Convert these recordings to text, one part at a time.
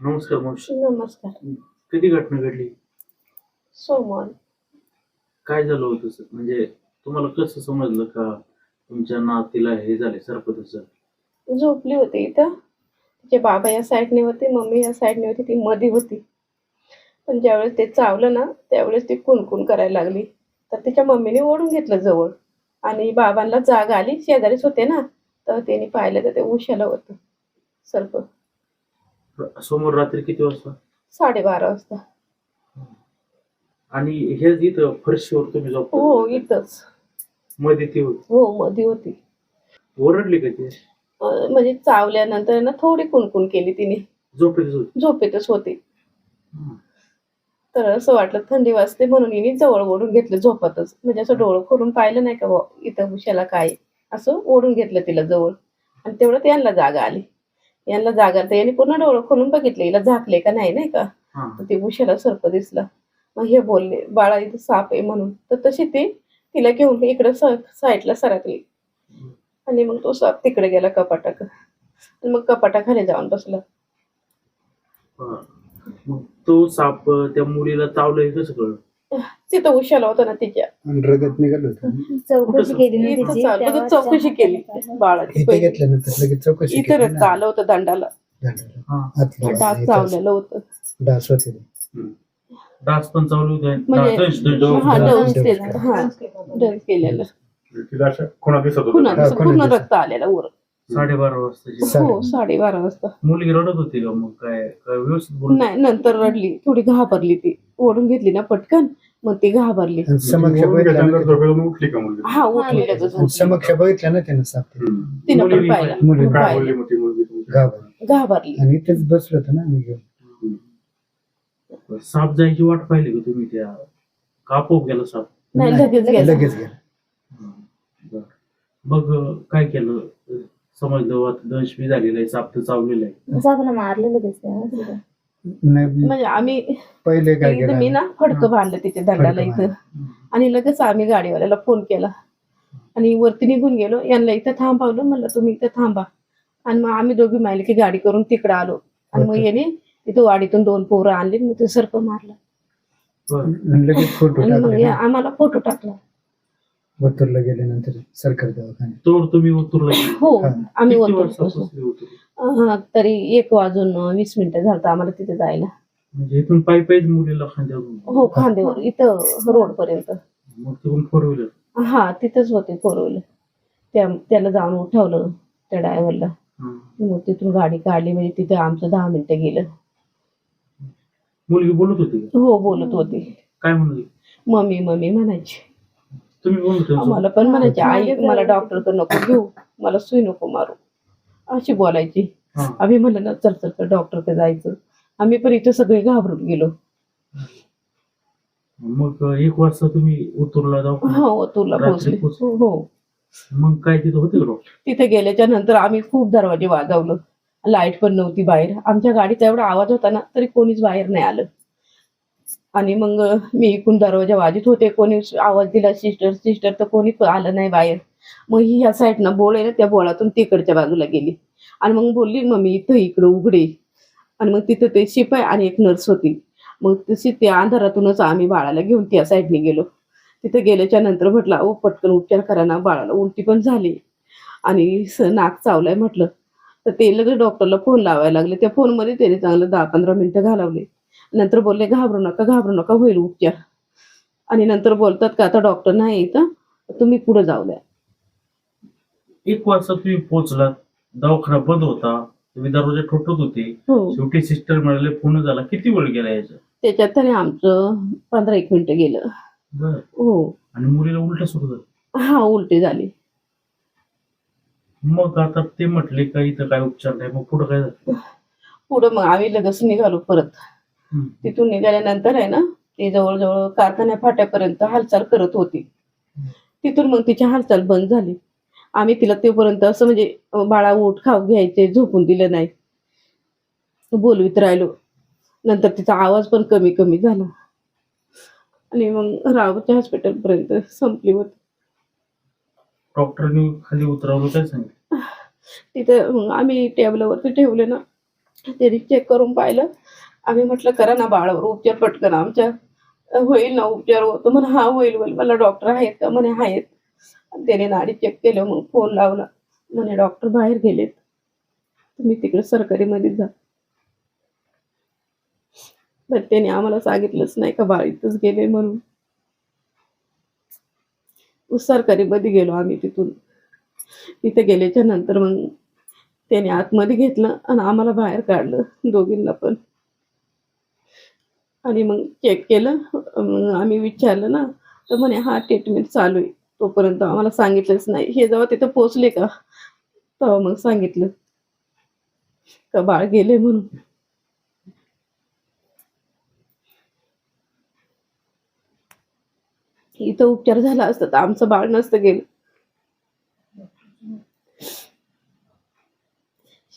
नमस्कार मावशी. नमस्कार. कधी घटना घडली? सोमवार. काय झालं होतं सर? म्हणजे तुम्हाला कसं समजलं का तुमच्या नातीला हे झाले सरपतच झोपली होती इथं. तिचे बाबा या साईडने होते मम्मी या साईडने होती ती मध्ये होती. पण ज्यावेळेस ते चावलं ना त्यावेळेस ती कुणकुण करायला लागली. तर तिच्या मम्मीने ओढून घेतलं जवळ. आणि बाबांना जाग आली शेजारीच होते ना. तर त्यांनी पाहिलं तर ते उशाला होतं. सर्प समोर रात्री किती वाजता? साडेबारा वाजता. आणि हे इथं फरशीवर तुम्ही हो जाऊ इथंच. मध्ये ती होती? हो मध्ये होती. ओरडली का ती? अं, म्हणजे चावल्यानंतर ना थोडी कुणकुण केली तिने. झोपेतच होती? झोपेतच होती. हं. तर असं वाटलं थंडी वाजते म्हणून हिने जवळ ओढून घेतलं झोपतच. म्हणजे असं डोळं करून पाहिलं नाही का बुवा, इथं उशाला काय? आहे. असं ओढून घेतलं तिला जवळ. आणि तेवढं यांना जागा आली. यांना जागा तर यांनी पूर्ण डोळं खोलून बघितलं हिला झाकले का नाही नाही का. तर ते उशाला सर्प दिसला. मग हे बोलले बाळा इथं साप आहे म्हणून. तर तशी ती तिला घेऊन इकडं साईडला सरकली आणि मग तो साप तिकडे गेला कपाटाक. आणि मग कपाटाखाली जाऊन बसला. तो साप त्या मुलीला चावलं हे कसं कळलं? तिथं उशाला होता ना तिच्या. आणि रगत निघालं होतं. चौकशी केली ना इथं चालू- चौकशी केली बाळाची इथे पहिली. घेतल्यानंतर लगेच चौकशी इथं केली रक्त ना. आलं होतं दंडाला. झालं. हा. आतलं डास इथंच. चावलेलं होतं. डास होते. डास पण होते. म्हणजे- हा डोस हा डोस केलेलं. तिला अशा खुणा दिसत होत्या. पुन्हा हा, कोणी. रक्त आलेलं वर. साडेबारा वाजता साडे- हो साडेबारा वाजता. मुलगी रडत होती का मग? काय काय व्यवस्थित बोल नाही नंतर रडली. थोडी घाबरली ती. ओढून घेतली ना पटकन. मग ती घाबरली. समक्ष बघितलं उठली का मुलगी? हा उठली लगेच. समक्ष बघितलं ना त्यानं साप. तिनं पण पाहिलं. काय. बोलली मुलगी तुमची? घाबरली. घाबरली. आणि इथेच बसलो होतो ना आम्ही घेऊन. साप जायची वाट पाहिली का तुम्ही त्या कापोप गेला साप? नाही लगेच गेला. लगेच गेला. बरं. मग अं, काय केलं? समजलं आता दंश बी झालेला आहे साप तर चावलेला आहे. सापाला मारलं लगेच. नाही म्हणजे आम्ही पहिले काय मी ना फडकं बांधलं तिच्या दंडाला इथं. आणि लगेच आम्ही गाडीवाल्याला फोन केला. आणि वरती निघून गेलो. यांना इथं थांबवलं. म्हणलं तुम्ही इथं थांबा. आणि मग आम्ही दोघी माहिली की गाडी करून तिकडं आलो. आणि मग. याने तिथं वाडीतून दोन पोरं आणली मग ते सर्प मारला. आणि लगेच फोटो आणि मग टाकले या- ना. आम्हाला फोटो टाकला. वतूरला गेल्यानंतर सरकारी दवाखान्यात. हो. तोवर तुम्ही उतरला की? हो हा. आम्ही किती? हा, तरी एक वाजून वीस मिनिटं झालं आम्हाला तिथे जायला. म्हणजे इथून पायी पायीच मुलीला खांद्यावर हो खांदेवर इथं रोड पर्यंत मग तिकडून फोर व्हीलर हा तिथंच होते फोर व्हीलर त्या त्याला जाऊन उठवलं त्या ड्रायव्हरला मग तिथून गाडी काढली म्हणजे तिथे आमचं दहा मिनिटं गेलं. मुलगी बोलत होती का? हो बोलत होती. काय म्हणली मम्मी मम्मी म्हणायची. तुम्ही आम्हाला पण म्हणायची आई मला डॉक्टर नको घेऊ मला सुई नको मारू. अशी बोलायची. हा. आम्ही म्हणलं ना चल चल चल डॉक्टरकडे जायचं. आम्ही पण इथे सगळे घाबरून गेलो. मग एक वाजता तुम्ही उतरला जाऊ हो तुला रात्री पोहोचले. पोहोचले. हो. मग काय तिथं होते का डॉक्टर तिथे गेल्याच्यानंतर आम्ही खूप दरवाजे वाजवलं. लाइट पण नव्हती बाहेर. आमच्या गाडीचा एवढा आवाज होता ना तरी कोणीच बाहेर नाही आलं. आणि मग मी इकून दरवाजा वाजत होते. कोणी आवाज दिला सिस्टर सिस्टर तर कोणी आलं नाही बाहेर. मग ही ह्या साईडनं बोळ आहे ना त्या बोळातून तिकडच्या बाजूला गेली. आणि मग बोलली मम्मी इथं इकडं उघडे आणि मग तिथं ते शिपाई आणि एक नर्स होती. मग तशी त्या अंधारातूनच आम्ही बाळाला घेऊन त्या साईडने गेलो. तिथे गेल्याच्यानंतर म्हटलं ओ पटकन उपचार करा ना बाळाला उलटी पण झाली. आणि स नाक चावलंय म्हटलं. तर ते लगेच डॉक्टरला फोन लावायला लागले. त्या फोनमध्ये त्याने चांगलं दहा पंधरा मिनिटं घालवले. नंतर बोलले घाबरू नका घाबरू नका होईल उपचार. आणि नंतर बोलतात का आता डॉक्टर नाही इथं तुम्ही पुढे जाऊ द्या. एक वाजता तुम्ही पोहोचलात दवाखाना बंद होता तुम्ही दरवाजा ठोठत होते. हो. शेवटी सिस्टर म्हणाले फोन झाला किती वेळ गेला याचा? त्याच्यात तरी आमचं पंधरा एक मिनिटं गेलं. बर. हो. आणि मुलीला उलट सुरू झालं. हा उलटी झाली. मग आता ते म्हटले का इथं काय उपचार नाही मग पुढं काय झालं? पुढं मग आम्ही लगेच निघालो परत. तिथून निघाल्यानंतर आहे ना ती जवळजवळ कारखान्या फाट्यापर्यंत हालचाल करत होती. तिथून मग तिची हालचाल बंद झाली. आम्ही तिला तेपर्यंत असं म्हणजे बाळा उठ खाऊ घ्यायचे झोपून दिलं नाही. बोलवीत राहिलो. नंतर तिचा आवाज पण कमी कमी झाला. आणि मग रावच्या हॉस्पिटल पर्यंत संपली होती. डॉक्टरनी खाली उतरवलं काय सांगितलं? तिथे मग आम्ही टेबलावरती ठेवले ना. त्यांनी चेक करून पाहिलं. आम्ही म्हटलं करा ना बाळावर उपचार पटकन आमच्या. होईल ना उपचार. होतो म्हणे हा होईल होईल. मला डॉक्टर आहेत का? म्हणे आहेत. त्याने नाडी चेक केलं मग फोन लावला. म्हणे डॉक्टर बाहेर गेलेत. तुम्ही तिकडे सरकारीमध्ये जा. तर त्याने आम्हाला सांगितलंच नाही का बाळ इथंच गेले म्हणून. सरकारीमध्ये गेलो आम्ही तिथून. तिथे गेल्याच्यानंतर मग त्याने आतमध्ये घेतलं आणि आम्हाला बाहेर काढलं दोघींना पण. आणि मग चेक केलं. मग आम्ही विचारलं ना तर म्हणे हा ट्रीटमेंट चालू आहे. तोपर्यंत आम्हाला सांगितलंच नाही. हे जेव्हा तिथं पोचले का तेव्हा मग सांगितलं का बाळ गेले म्हणून. इथं उपचार झाला असता तर आमचं बाळ नसतं गेलं.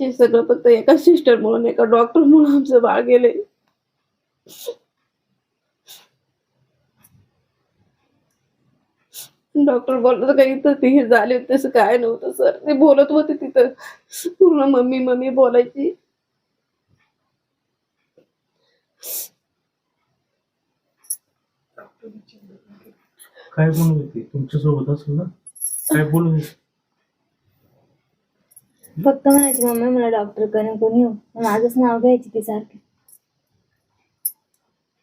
हे सगळं फक्त एका सिस्टर म्हणून एका डॉक्टर म्हणून आमचं बाळ गेले डॉक्टर बोलत होते का इथं ते हे झाले होते, तसं काय नव्हतं सर. ते बोलत होते तिथं. पूर्ण मम्मी मम्मी बोलायची. काय बोलत होती तुमच्यासोबत असेल ना? काय बोलत होती फक्त म्हणायची मम्मी मला डॉक्टरकडे कोणी येऊ? माझंच नाव घ्यायची ती सारखी.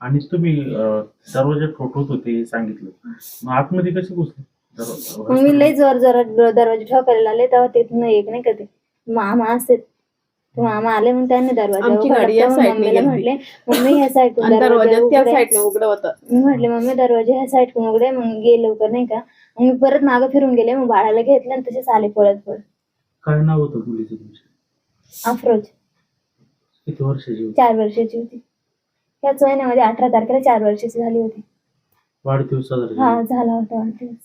आणि तुम्ही अं, दरवाजा ठोठवत होते हे सांगितलं. मग आतमध्ये कसे घुसले? मग मी लई जोर जोरात दरवाजे ठोकायला लागले तेव्हा तिथून एक नाही का ते मामा असते ते मामा आले मग त्यांनी दरवाजा आमची उघडला. गाडी या तेव्हा side ने मम्मीला गेलती. म्हटले मम्मी ह्या साईडून आणि दरवाजा त्या दरवाजा साईडने उघडा होता. मी म्हटले मम्मी दरवाजा ह्या साईडून उघडे मग गे लवकर नाही का. मग मी परत मागे फिरून गेले मग बाळाला घेतलं आणि तसेच आले पळत पळत. काय नाव होतं मुलीचं तुमच्या अफरोज. किती वर्षाची होती? चार वर्षाची होती. याच महिन्यामध्ये अठरा तारखेला चार वर्षाची झाली होती. वाढदिवस साजरा हा. झाला होता वाढदिवस.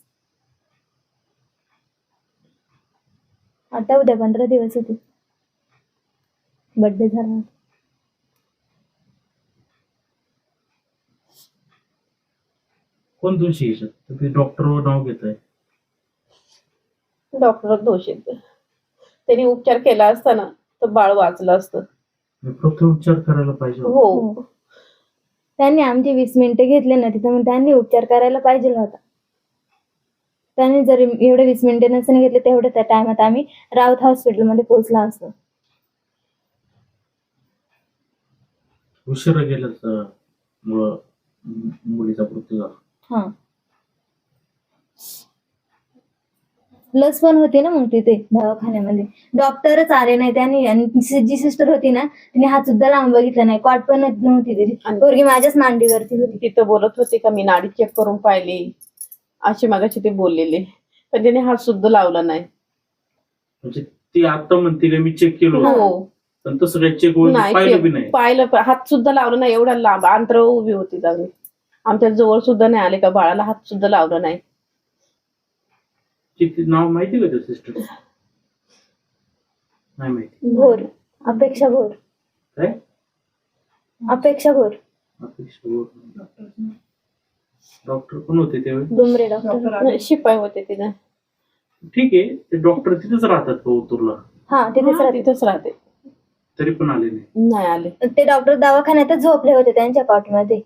आता उद्या पंधरा दिवस होते बर्थडे झाला. कोण दोषी आहे? ते डॉक्टरवर नाव घेत आहे डॉक्टर दोष येत त्यांनी उपचार केला असता ना तर बाळ वाचलं असतं. फक्त उपचार करायला पाहिजे होता. हो. त्यांनी आमचे वीस मिनिटं घेतले ना तिथं मग त्यांनी उपचार करायला पाहिजे होता. त्यांनी जर एवढे वीस मिनिटं नसताना घेतले तेवढे त्या टायमात आम्ही राऊत हॉस्पिटलमध्ये पोहोचला असतो. उशिरा गेल्याचं मुळे मुलीचा मृत्यू झाला. हा. लस पण होती ना मग तिथे दवाखान्यामध्ये. डॉक्टरच आले नाही त्यांनी आणि जी सिस्टर होती ना तिने हात सुद्धा लावून बघितला नाही. कॉट पण नव्हती आणि- पोरगी माझ्याच मांडीवरती होती. तिथं बोलत होते का मी नाडी चेक करून पाहिली. अशी मागाशी ते बोललेले. पण त्याने हात सुद्धा लावला नाही. म्हणजे ती आता म्हणते का मी चेक केलं हो. होतं. पण तसं काही चेक नाही पाहिलं बी check- नाही. पाहिलं पण हात सुद्धा लावला नाही. एवढा लांब अंतर उभी होती चांगली आमच्या जवळ सुद्धा नाही आले का बाळाला हात सुद्धा लावला नाही. किती नाव माहिती का त्या सिस्टर नाही माहिती. भोर अपेक्षा भोर. काय? अपेक्षा भोर. अपेक्षा डॉक्टर कोण होते त्यावेळी डॉक्टर नाही, शिपाई होते तिथं ठीक आहे ते डॉक्टर तिथेच राहतात का ओतूरला हा तिथेच हा, राहते. तिथंच राहते. तरी पण आले नाही. नाही आले. ते डॉक्टर दवाखान्यातच झोपले होते त्यांच्या कॉटमध्ये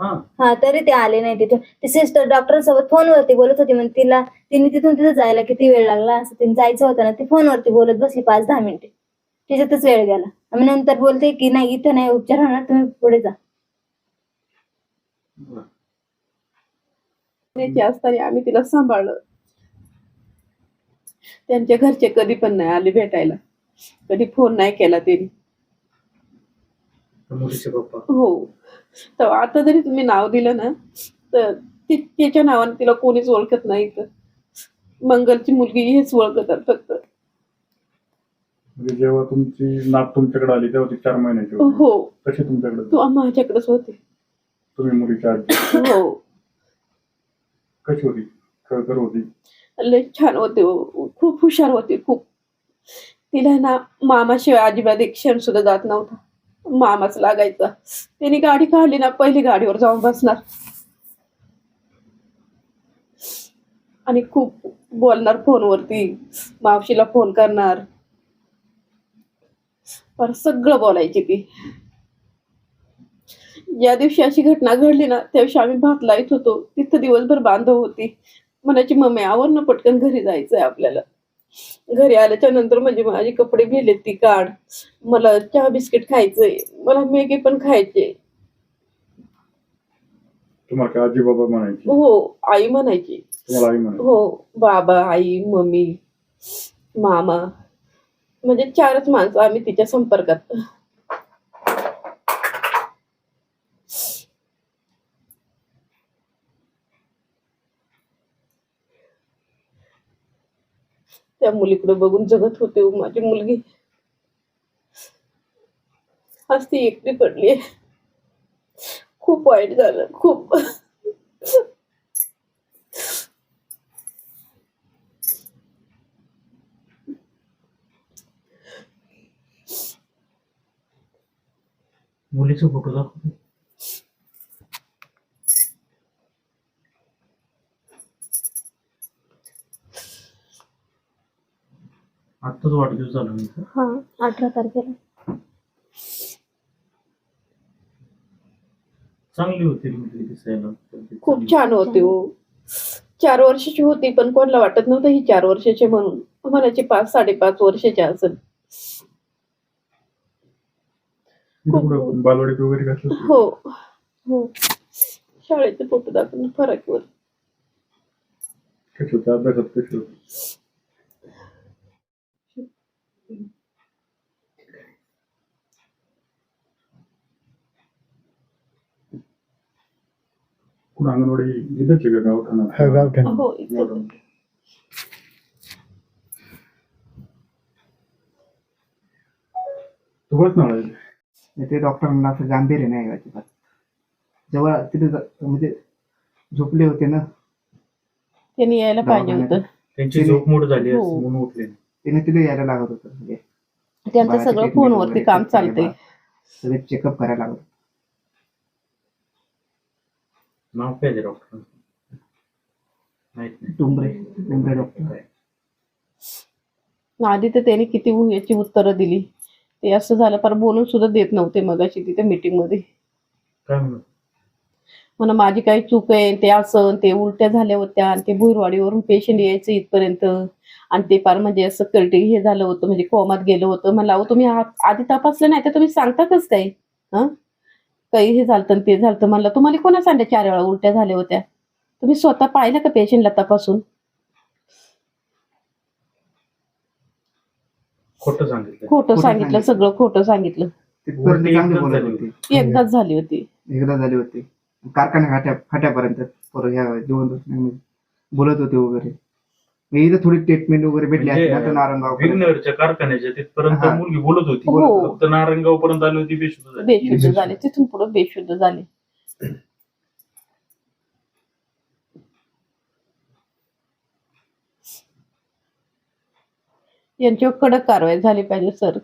हा. हा तरी ते आले नाही तिथून. ती सिस्टर डॉक्टर सोबत फोनवरती बोलत होती मग तिला तिने तिथून तिथं जायला किती वेळ लागला असं तिने जायचं होतं ना ती फोनवरती बोलत बसली पाच दहा मिनिटे. तिच्यातच वेळ गेला. आणि नंतर बोलते की नाही इथं नाही उपचार होणार तुम्ही पुढे जा. बरं. पुण्याची असताना आम्ही तिला सांभाळलं. त्यांच्या घरचे कधी पण नाही आले भेटायला. कधी फोन नाही केला त्यांनी. पप्पा. हो. तर आता जरी तुम्ही नाव दिलं ना तर ती तिच्या नावाने तिला कोणीच ओळखत नाही इथं. मंगलची मुलगी हेच ओळखतात फक्त. म्हणजे जेव्हा तुमची नात तुमच्याकडे आली तेव्हा ती चार महिन्याची हो. कशी तुमच्याकडे तू माझ्याकडेच होते. तुम्ही मुलीच्या हो. कशी होती? खळखळ होती. लय छान होते हो. खूप हुशार होते खूप. तिला ना मामाशिवाय अजिबात एक क्षण सुद्धा जात नव्हता. मामाच लागायचा. तिने गाडी काढली ना पहिली गाडीवर जाऊन बसणार. आणि खूप बोलणार फोनवरती. मावशीला फोन करणार. पर सगळं बोलायची ती. ज्या दिवशी अशी घटना घडली ना त्या दिवशी आम्ही भात लाईत होतो. तिथं दिवसभर बांधव होती. म्हणायची मम्मी आवरण पटकन घरी जायचंय आपल्याला. घरी आल्याच्यानंतर म्हणजे माझे कपडे गेले ती काढ. मला चहा बिस्किट खायचंय. मला मॅगी पण खायचे तुम्हाला काय आजी बाबा म्हणायची? हो आई म्हणायची. तुम्हाला आई म्हणायची? हो बाबा आई मम्मी मामा. म्हणजे चारच माणसं आम्ही तिच्या संपर्कात. त्या मुलीकडे बघून जगत होते हो, माझी मुलगी. आज ती एकटी पडली खूप वाईट झालं खूप. मुलीचं फोटो दाखव. आत्ताच वाढदिवस झाला मी हा अठरा तारखेला. चांगली होती मुलगी दिसायला. खूप छान होते हो. चार वर्षाची होती पण कोणाला वाटत नव्हतं ही चार वर्षाची म्हणून. म्हणायची पाच साडेपाच वर्षाची असेल. कुठं बालवाडीत वगैरे घातलं होतं? हो हो. शाळेचे फोटो दाखवून फरक वर कशी होते अभ्यासात कशी होते. कुठं अंगणवाडी इथंच आहे का हा गावठाणा गावठाण हो इथं. तू बस ना आहे ते डॉक्टरांना असं गांभीर्य नाही अजिबात. जेव्हा तिथे जा- म्हणजे झोपले होते ना. त्यांनी यायला पाहिजे होतं. त्यांची झोप मोड झाली हो. असं म्हणून उठले. तिने तिथे यायला लागत होतं म्हणजे त्यांचं सगळं treatment फोनवरती वगैरे काम चालतंय. सगळे चेकअप करायला लागत नाव काय आहे डॉक्टर माहीत नाही डुंबरे डुंबरे डॉक्टर आधी तर त्यांनी किती उ- याची उत्तरं दिली. ते असं झालं पर बोलून सुद्धा देत नव्हते मगाशी तिथे मीटिंगमध्ये काय म्हणत म्हणा माझी काही चूक आहे ते असं ते उलट्या झाल्या होत्या आणि ते भुईरवाडीवरून पेशंट यायचं इथपर्यंत. आणि ते फार म्हणजे असं कल्टी हे झालं होतं म्हणजे कोमात गेलं होतं. म्हणलं अहो तुम्ही आ- आधी तपासलं नाही तर तुम्ही सांगतातच काय? हं? काही हे झालं आणि ते झालं म्हणलं तुम्हाला कोणा सांगल्या चार वेळा उलट्या झाल्या होत्या? तुम्ही स्वतः पाहिलं का पेशंटला तपासून? खोटं सांगितलं. खोटं सांगितलं सांगितलं. सगळं खोटं सांगितलं. उलटी एकदाच झाली होती. एकदाच झाली होती. एकदा झाली होती. कारखान्या खाट्या खाट्यापर्यंत पोरं ह्या बोलत होते वगैरे. मग इथं थोडी ट्रीटमेंट वगैरे भेटली म्हणजे, असती ना तर नारंगाव विघ्नरच्या कारखान्याच्या तिथपर्यंत हा. मुलगी बोलत होती हो. फक्त नारायणगाव पर्यंत आली होती बेशुद्ध झाली. बेशुद्ध. झाले तिथून पुढे बेशुद्ध झाले. यांच्यावर कडक कारवाई झाली पाहिजे सर.